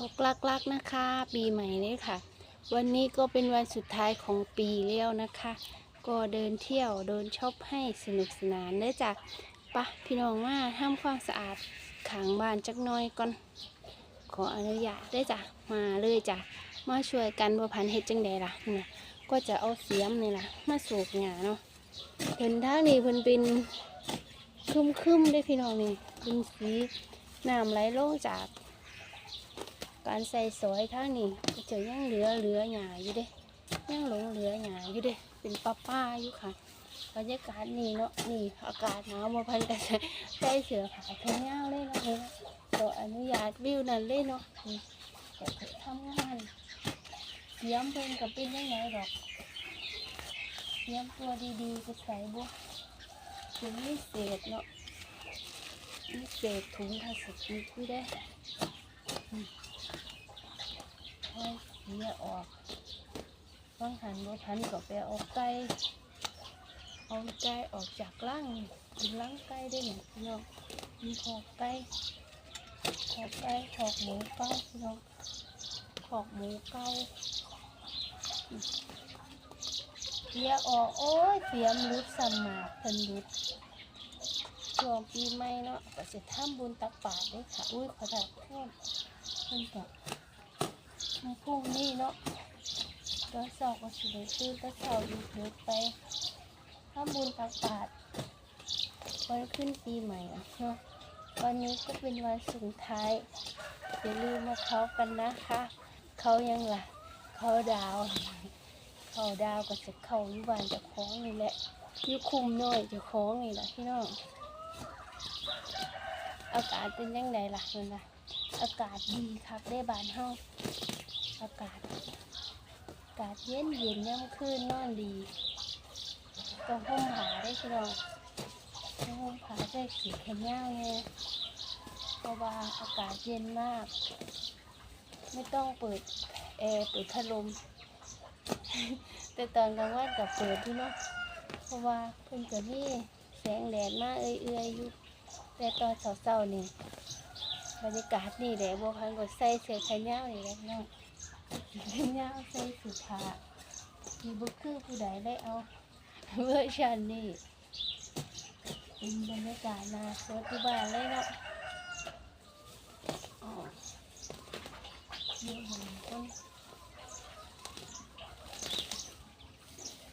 บอกลักๆนะคะ ปีใหม่นี้ค่ะ วันนี้ก็เป็นวันสุดท้ายของปีแล้วนะคะ ก็เดินเที่ยวเดินช็อปให้สนุกสนานได้อจากปะพี่น้องมาทำความสะอาดขังบ้านจักน้อยก่อน ขออนุญาตได้จ้ะมาเลยจ้ะมาช่วยกันบ่พันเฮ็ดจังใดล่ะเนี่ยก็จะเอาเสียมนี่ล่ะมาสูบหญ้าเนาะเพิ่นทางนี้เพิ่นเป็นคึมๆได้พี่น้องนี่เป็นสีน้ำไหลลงจาก การใส่สอยทางนี้จะยังเหลือเหลือหยาอยู่เด้ยังหลงเหลือหยาอยู่เด้เป็นป้าป้าอยู่ค่ะบรรยากาศนี่เนาะนี่อากาศหนาวมาพันกันใส่เสือผาแขนยาวเลยเนาะนี่นะขออนุญาตวิวนั่นเลยเนาะนี่แต่ก็ทำงานเสียมเพิ่นกับเป็นยังไงดอกเสียมตัวดีๆก็ใส่บุถึงมีเศษเนาะมีเศษถุงพลาสติกอยู่เด้ให้ เสียออกต้องหันว่าพันก็ไปเอาไก่เอาไก่ออกจากล่างเป็นล่างไก่ได้หนึ่งพี่น้องมีขอกไก่ขอกไก่ขอกหมูเก้าพี่น้องขอกหมูเก้าเสียออกโอ้ยเสียมรุดสมาเพิ่นรุดช่วงปีใหม่เนาะก็จะทำบุญตักบาตรด้วยค่ะอุ้ยขอโทษเพิ่นเพิ่นก็ ในพรุ่งนี้เนาะตอนสาร์ก็สิได้ตื่นตอนเสาร์อยู่เด็กไปทำบุญตักบาตรวันขึ้นปีใหม่อะเนาะวันนี้ก็เป็นวันสุดท้ายอย่าลืมมาเขากันนะคะ เขายังล่ะ เขาดาว เขาดาวก็จะเข้าอยู่บ้านจะคล้องนี่แหละยู่คุมน้อยจะคล้องนี่แหละพี่น้องอากาศเป็นยังไงล่ะนั่นนะอากาศดีคักได้บานเฮา อากาศอากาศเย็นเย็นย่ำคืนนอนดีต้องห่มผ้าได้พี่น้องต้องห่มผ้าใส่สีแขนยาวเนี่ยเพราะว่าอากาศเย็นมาก ไม่ต้องเปิดแอร์เปิดพัดลมแต่ตอนกลางวันกับเปิดพี่เนาะเพราะว่าเพิ่นก็นี่แสงแดดมากเอื่อยๆอยู่แต่ตอนเช้าๆนี่บรรยากาศนี่แหละบัวพันก็ใส่เสื้อแขนยาวนี่แหละพี่น้อง เป็นยาวใส่สุภาพมีบุคือผู้ใดได้เอาเวอร์ชันนี่เป็นบรรยากาศนาสดที่บ้านเลยเนาะอ๋อนี่ผมต้น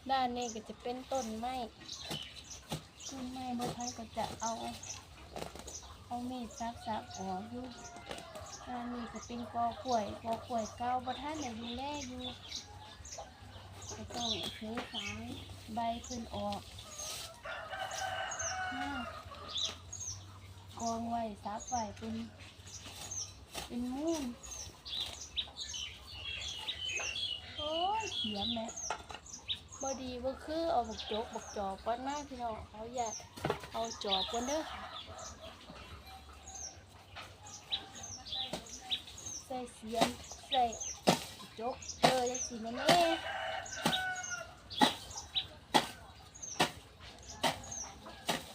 ด้านนี้ก็จะเป็นต้นไม้ต้นไม้บางท่านก็จะเอา เอามีดซักซักๆออกอยู่ อันนี้ก็เป็นกอกล้วยกอกล้วยเก่าบ่ท่านได้ดูแลอยู่ก็ต้องซื้อสายใบขึ้นออกกองไว้ซักไว้เป็นเป็นมุ้งโอ้ยเสียมแม่บอดีบ่าคือเอาบกจกบกจอบก่อนมาพี่น้องเขาอยากเอาจอบก่อนเด้อค่ะ ส่เสียงใส่จกเออจะสีนั่นเอง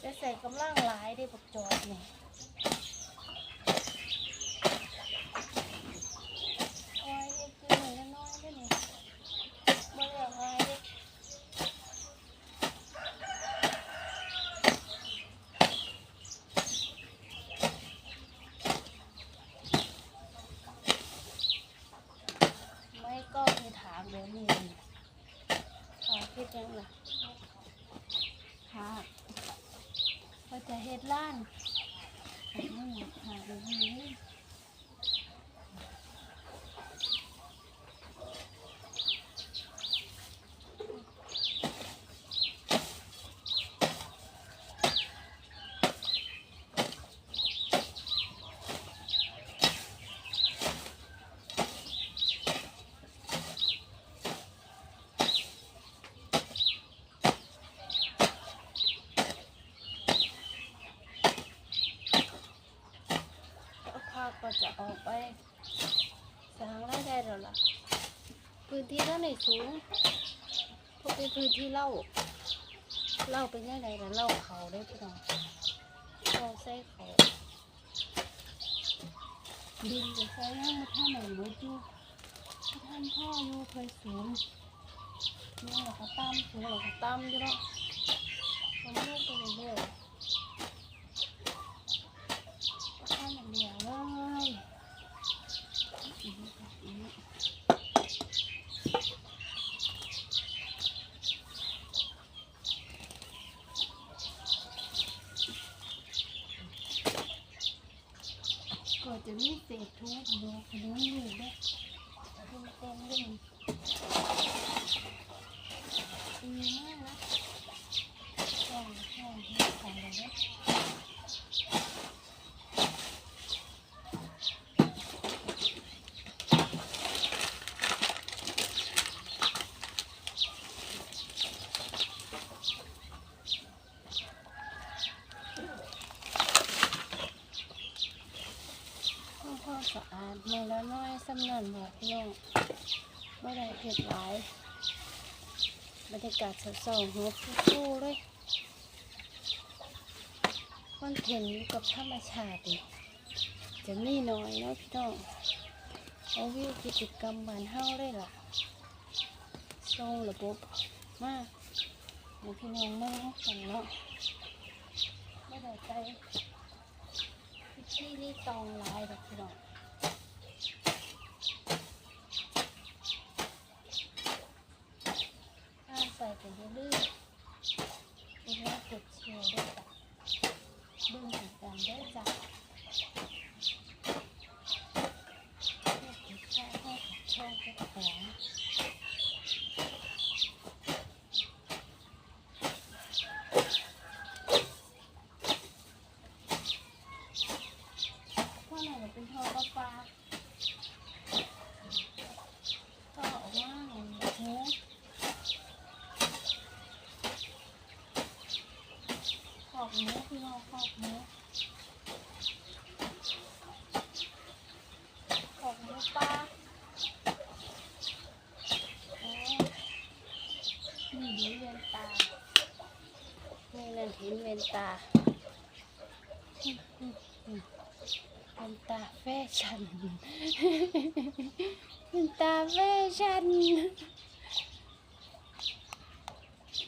จะใส่กำลังหลายได้ปักจอบนี่ยอ้ยเอ็ดกินหน่อยละน้อยได้นี่บ่ได้เอาไว้เด้ไม่ก็มีถาม เดี๋ยวนี้ถามคิดยังล่ะค่ะก็จะเฮ็ดล้านผมไม่อยากหาเดี๋ยวนี้ ก็ภาคก็จะออกไปสร้างรายได้แล้วล่ะ พื้น ที่เท่าไหนสูงพวกเป็นพื้นที่เล่าเล่าเป็นยังไงล่ะเล่าเขาได้พี่น้องเราใส่เขาดินจะใช้ยังมาท่าไหนรถอยู่ท่านพ่ออยู่เคยสูงนี่เราก็ตั้มสูงเราก็ตั้มอยู่เนาะผมลูกไปเรื่อยๆท่านอย่างเดียวเลยอีกอีกก็จะมีเศษทุกข์ดูขนมอยู่ด้วยทุกเต็มเลยดีมากนะช่องช่องที่ ข้อสะอาดมือละน้อยสำนันบอกพี่น้องไม่ได้เผ็ดหลายบรรยากาศเศร้าๆหัวฟูๆเลย อนเห็นอยู่กับธรรมชาตินี่จะมีน้อยเนาะพี่น้องเอาวิวกิจกรรมบ้านเฮาเลยล่ะทรงระบบมากให้พี่น้องมากันเนาะไม่ได้ใจพิธีรีตองลายดอกพี่น้อง ถ้าใส่ไปเรื่อยๆอีกแล้วกดแชร์ด้วยจ้ะดึงถึงกันด้วยจ้ะให้กดแชร์ให้กดแชร์ให้กดแชร์พวกไหนจะเป็นทอปลาปลาก็ออกมาหน่อยหู ขอบหมูพี่น้องขอบหมูขอบหมูปลาโอ้นี่ดูเวนตานี่นั่น เห็นตาอืมอืมอืมเวนตาแฟชั่นเวนตาแฟชั่น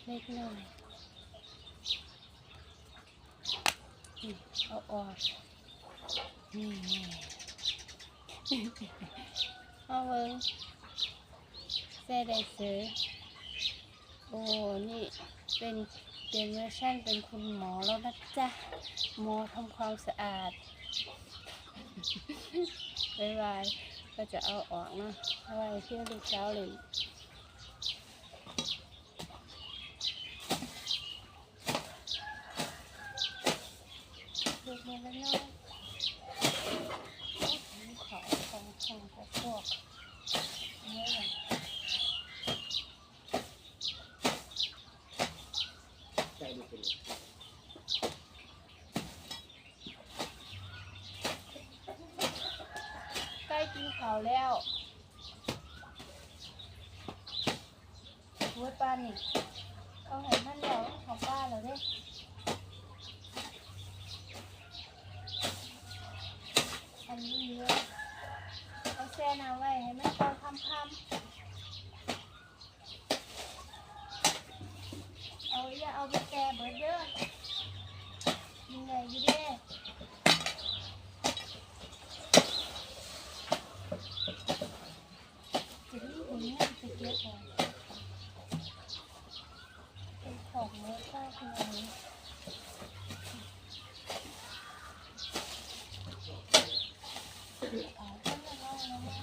เล็กน้อยเอาออกนี่ไงเอาเบิ้งใส่ได้เสือโอ้ นี่เป็น เดนเวอร์ชันเป็นคุณหมอแล้วนะจ๊ะหมอทำความสะอาดบายบายก็จะเอาออกนะเอาไว้เที่ยวลูกเช้าเลย ลูกมันละน้อยของเขาของของพวกพวกนี่แหละ ใจดูเป็น ใกล้กินข้าแล้วหัวปลานี่เอาเห็นมันแล้วของป้าแล้วเด้อันนี้เยอะเอาแช่น้ำไว้ให้มันตอนค่ำเอาอย่าเอาไปแกะเบิดเด้อยังไงอยู่เด้ จะรีบหนีไปเก็บของเป็นของเมื่อข้าวขนาดนี้เอาต้นละน้อยนะแม่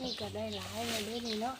นี่ก็ ได้หลายเลยด้วยนี่เนาะ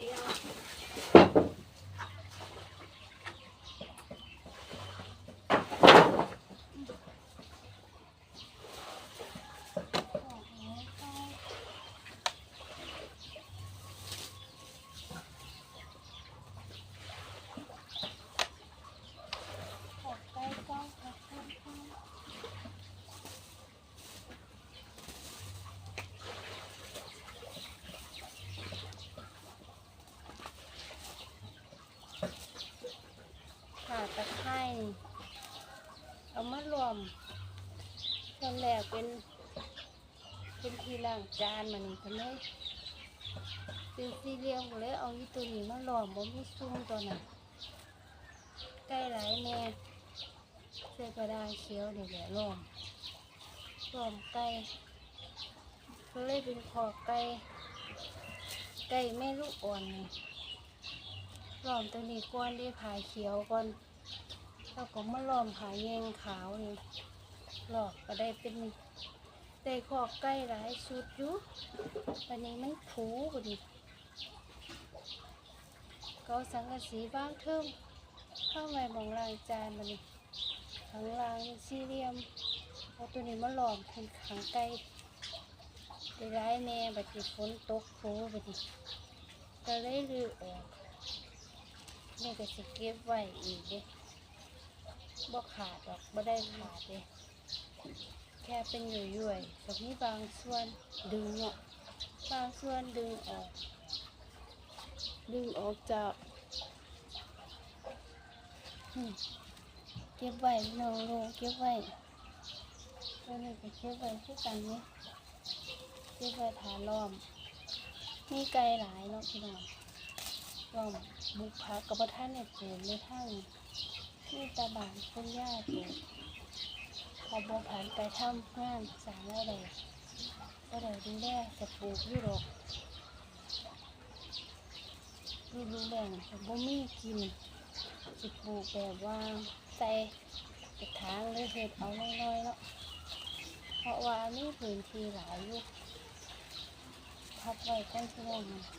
and ล้างจานมานี่ก็เลยเป็นสี่เหลี่ยมก็เลยเอาอีตัวนี้มาหลอมบ่มีซุ้มตัวนั้นใกล้หลายแน่เสื้อกระดาษเขียวนี่แหละหลอมหลอมไก่ก็เลยเป็นคอไก่ไก่แม่ลูกอ่อนนี่หลอมตัวนี้ก่อนได้ผายเขียวก่อนแล้วก็มาล้อมผาแยงขาวนี่หลอกก็ได้เป็น ได้ขอกใกล้หลายชุดอยู่วันนี้มันผูพอดีก็เอาสังกะสีบ้างเทิมเข้าไปมองลางจานมันนี่ข้างลางสี่เหลี่ยมเอาตัวนี้มาหลอมเป็นขังไก่ได้ร้ายแน่บัดนี้ฝนตกผูบัดนี้ก็เลยลือออกนี่ก็สิเก็บไว้อีกเด้บ่ขาดหรอกบ่ได้ขาดเลย แค่เป็นหยุ่ยๆกับมีบางส่วนดึงเนาะบางส่วนดึงออก ดึงออกจากเก็บไว้นองโลเก็บไว้ตัวนี้ก็เก็บไว้คือกันนี่เก็บไว้ฐานล้อม มีไก่หลายเนาะพี่น้องล้อมบุกพักกับพระท่านเนี่ยเปลูกในทางนี่ตาบานคุณย่าปลูกเขาบผ่านไปทำงานสร้างอะไรก็ได้ดูแลจะปลูกยุโรปดูดูแบ่งแต่บ่มีกินสปลูกแบบว่าใส่กระถางหรือเห็ดเอาน้อยๆเนาะเพราะว่ามีพื้นที่หลายอยู่พับไว้ก้อนที่นองมัน